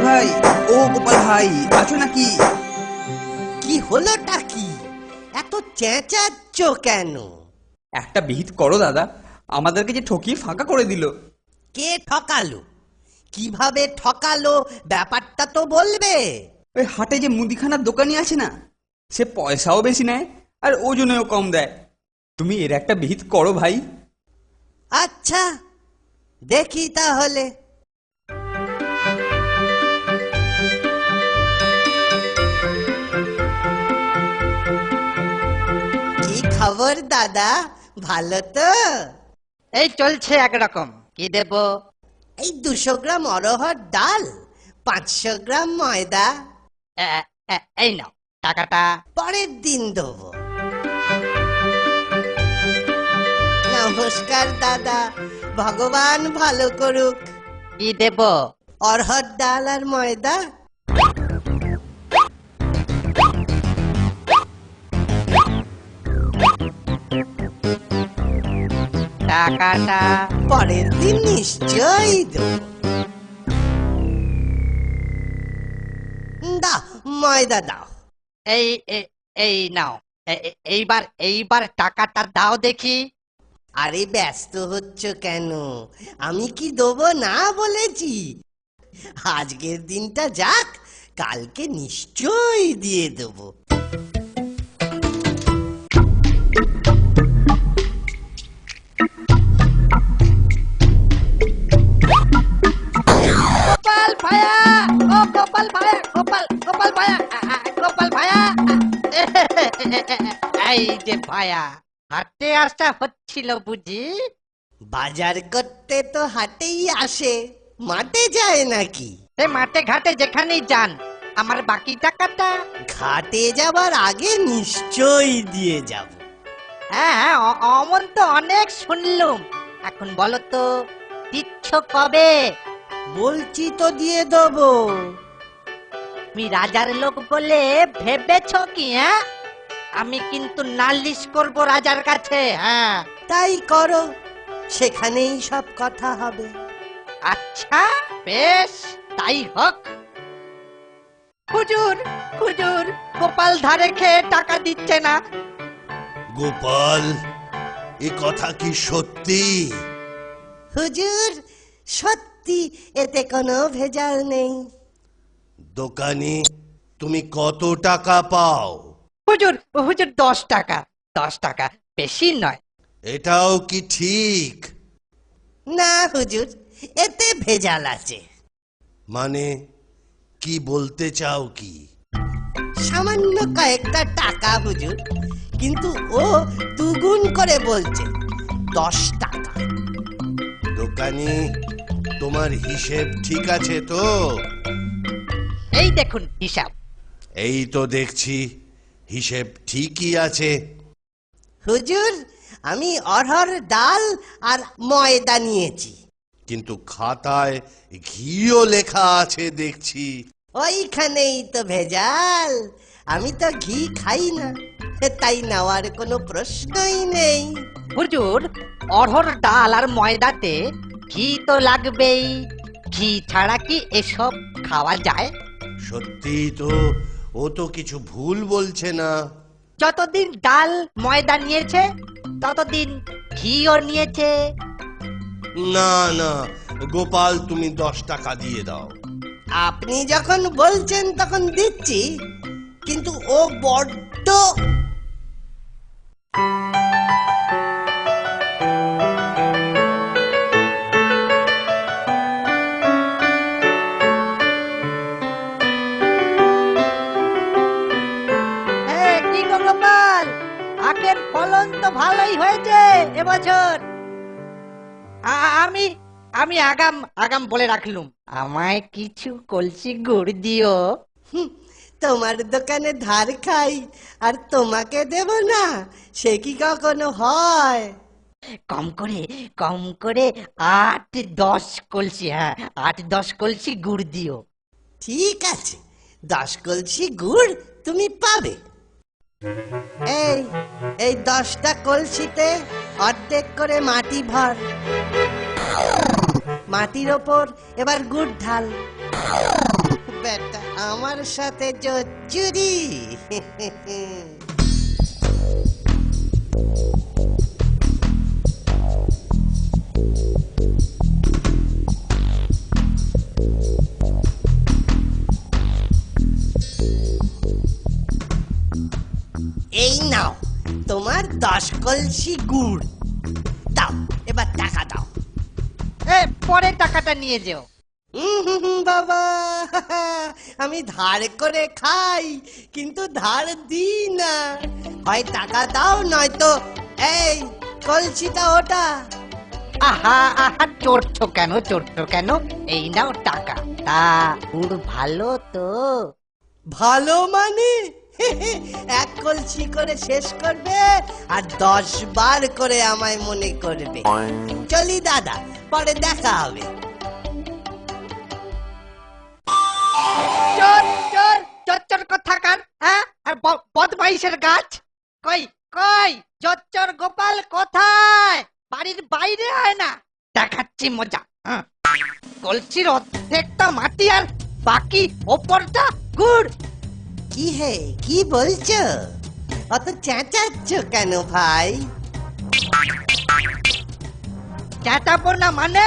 ভাই ও গোপাল ভাই আছো নাকি? কি হলোটা কি এত চেঁচাচ্ছ কেন? একটা বিহিত করো দাদা। আমাদেরকে যে ঠকিয়ে ফাঁকা করে দিল। কে ঠকালো? কীভাবে ঠকালো? ব্যাপারটা তো বলবে। ওই হাটে যে মুদিখানার দোকানি আছে না সে পয়সাও বেশি নেয় আর ওজনেও কম দেয়। তুমি এর একটা বিহিত করো ভাই। আচ্ছা দেখি তাহলে। খবর দাদা? ভালো তো। এই চলছে একরকম। কি দেব? এই দুশো গ্রাম অরহর ডাল পাঁচশো গ্রাম ময়দা। এই নাও টাকাটা। পরের দিন দেবো। নমস্কার দাদা। ভগবান ভালো করুক। কি দেব? অরহর ডাল আর ময়দা টাকাটা পরের দিন নিশ্চয়ই দেবো। দাও ময়দা দাও। এই এই নাও। এইবার এইবার টাকাটা দাও দেখি। আরে ব্যস্ত হচ্ছ কেন? আমি কি দেবো না বলেছি? আজকের দিনটা যাক কালকে নিশ্চয়ই দিয়ে দেবো। গোপাল ভায়া গোপাল গোপাল ভায়া গোপাল ভায়া এই যে ভায়া হাতে আসা হচ্ছিল বুঝি? বাজার করতে তো হাটেই আসে মাঠে যায় নাকি? সে মাঠে ঘাটে যেখানেই যান আমার বাকি টাকাটা? ঘাটে যাবার আগে নিশ্চয়ই দিয়ে যাব। হ্যাঁ হ্যাঁ অ- অমন তো অনেক শুনলুম। এখন বলো তো দিচ্ছ কবে? বলছি তো দিয়ে দেবো। তুমি রাজার লোক বলে ভেবেছ কি হ্যাঁ? আমি কিন্তু নালিশ করব রাজার কাছে হ্যাঁ। তাই করো সেখানেই সব কথা হবে। আচ্ছা বেশ তাই হোক। হুজুর হুজুর গোপাল ধারে খেয়ে টাকা দিচ্ছে না। গোপাল এ কথা কি সত্যি? হুজুর সত্যি এতে কোনো ভেজাল নেই। দোকানি তুমি কত টাকা পাও? হুজুর হুজুর দশ টাকা দশ টাকা বেশি নয়। এটাও কি ঠিক? না হুজুর এতে ভেজাল আছে। মানে কি বলতে চাও কি? সামান্য কয়েকটা টাকা হুজুর কিন্তু ও দুগুণ করে বলছে দশ টাকা। দোকানি তোমার হিসেব ঠিক আছে তো? এই দেখুন হিসাব। এই তো দেখছি হিসেব ঠিকই আছে। হুজুর আমি অরহর ডাল আর ময়দা নিয়েছি। কিন্তু খাতায় ঘিও লেখা আছে দেখছি। ওইখানেই তো ভেজাল আমি তো ঘি খাই না। তাই নেওয়ার কোনো প্রশ্নই নেই। হুজুর অড়হর ডাল আর ময়দাতে ঘি তো লাগবেই। ঘি ছাড়া কি এসব খাওয়া যায়? সত্যি তো ও তো কিছু ভুল বলছে না। যতদিন ডাল ময়দা নিয়েছে ততদিন ঘিও নিয়েছে। না না গোপাল তুমি দশ টাকা দিয়ে দাও। আপনি যখন বলছেন তখন দিচ্ছি কিন্তু ও বড্ড এবছর আ- আমি আমি আগাম আগাম বলে রাখলুম। আমায় কিছু কলসি গুড় দিও। হুম, তোমার দোকানে ধার খাই আর তোমাকে দেব না সে কি কখনো হয়? কম করে কম করে আট দশ কলসি হ্যাঁ আট দশ কলসি গুড় দিও। ঠিক আছে দশ কলসি গুড় তুমি পাবে। এই এই দশটা কলসিতে অর্ধেক করে মাটি ভর। মাটির ওপর এবার গুড় ঢাল। বেটা আমার সাথে চুরি। কলসি গুড়। দাও এবার টাকা দাও। এ পরে টাকাটা নিয়ে যেও। বাবা আমি ধার করে খাই কিন্তু ধার দিই না। হয় টাকা দাও নয়তো এই কলসিটা ওটা। আহা আহা চড়ছো কেন চড়ছো কেন? এই নাও টাকা। তা গুড় ভালো তো। ভালো মানে এক কলসি করে শেষ করবে আর দশ বার করে আমায় মনে করবে। চলি দাদা, পরে দেখা হবে। চোর চোর চোর চোর হ্যাঁ? আর বদমাইশের গাছ? কই কই? চোর গোপাল কোথায়? বাড়ির বাইরে হয় না? দেখাচ্ছি মজা হ্যাঁ। কলসির অর্ধেকটা মাটি আর বাকি ওপরটা গুড়। কি হে? কি বলছো? অত চেঁচাচ্ছ কেন ভাই? চেঁচাবো না মানে?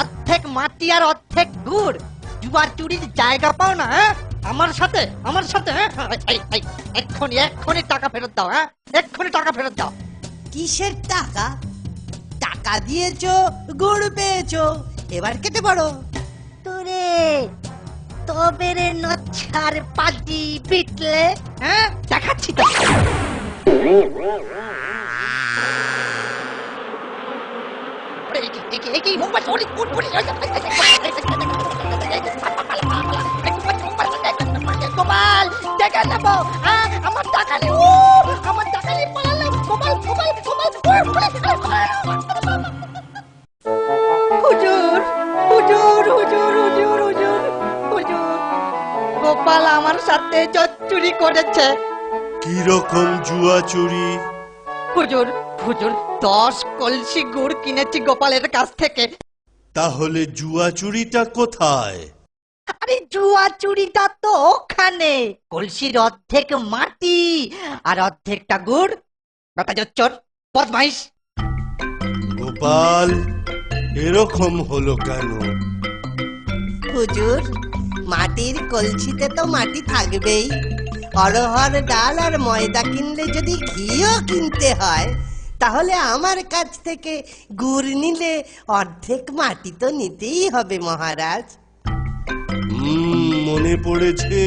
অর্ধেক মাটি আর অর্ধেক গুড়। জুয়ার চুরির জায়গা পাও না হ্যাঁ? আমার সাথে আমার সাথে হ্যাঁ? এক্ষুনি এক্ষুনি টাকা ফেরত দাও হ্যাঁ? এক্ষুনি টাকা ফেরত দাও। কিসের টাকা? টাকা দিয়েছ গুড় পেয়েছ এবার কেটে পড়ো। তোরে রে নচ্ছার পাজি বিটলে হ্যাঁ দেখাচ্ছি তো আমার টাকা নেই আমার টাকা নেই পালালাম গোপাল গোপাল গোপাল সাথে চুরি করেছে। কি রকম জুয়া চুরি? হুজুর হুজুর দশ কলসি গুড় কিনেছি গোপালের কাছ থেকে। তাহলে জুয়া চুরিটা কোথায়? আরে জুয়া চুরিটা তো ওখানে। কলসির অর্ধেক মাটি আর অর্ধেকটা গুড়। কথা জচ্চর বদমাইশ। গোপাল এরকম হলো কেন? হুজুর মাটির কলসিতে তো মাটি থাকবেই। অরহর ডাল আর ময়দা কিনলে যদি ঘিও কিনতে হয়, তাহলে আমার কাছ থেকে গুড় নিলে অর্ধেক মাটি তো নিতেই হবে মহারাজ। মনে পড়েছে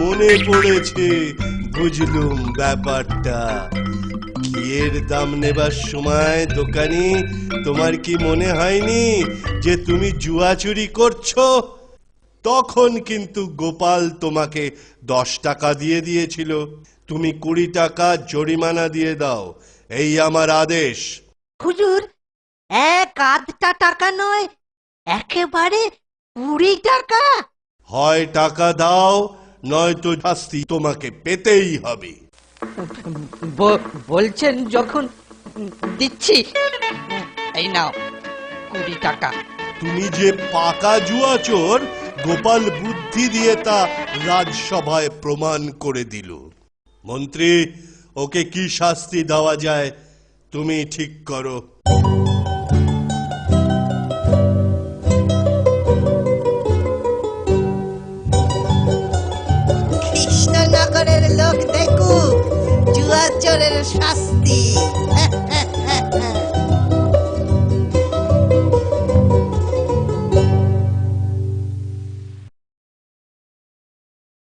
মনে পড়েছে, বুঝলুম ব্যাপারটা। ঘিয়ের দাম নেবার সময় দোকানি তোমার কি মনে হয়নি যে তুমি জুয়া চুরি করছ? তখন কিন্তু গোপাল তোমাকে দশ টাকা দিয়ে দিয়েছিল। তুমি কুড়ি টাকা জরিমানা দিয়ে দাও। এই আমার আদেশ। হুজুর এক আধটা টাকা নয় একেবারে কুড়ি টাকা? হয় টাকা দাও নয়তো শাস্তি তোমাকে পেতেই হবে। বলছেন যখন দিচ্ছি। এই নাও কুড়ি টাকা। তুমি যে পাকা জুয়া চোর গোপাল বুদ্ধি দিয়ে তা রাজসভায় প্রমাণ করে দিল। মন্ত্রী, ওকে কি শাস্তি দেওয়া যায় তুমি ঠিক করো। কৃষ্ণনগরের লোক দেখুক শাস্তি।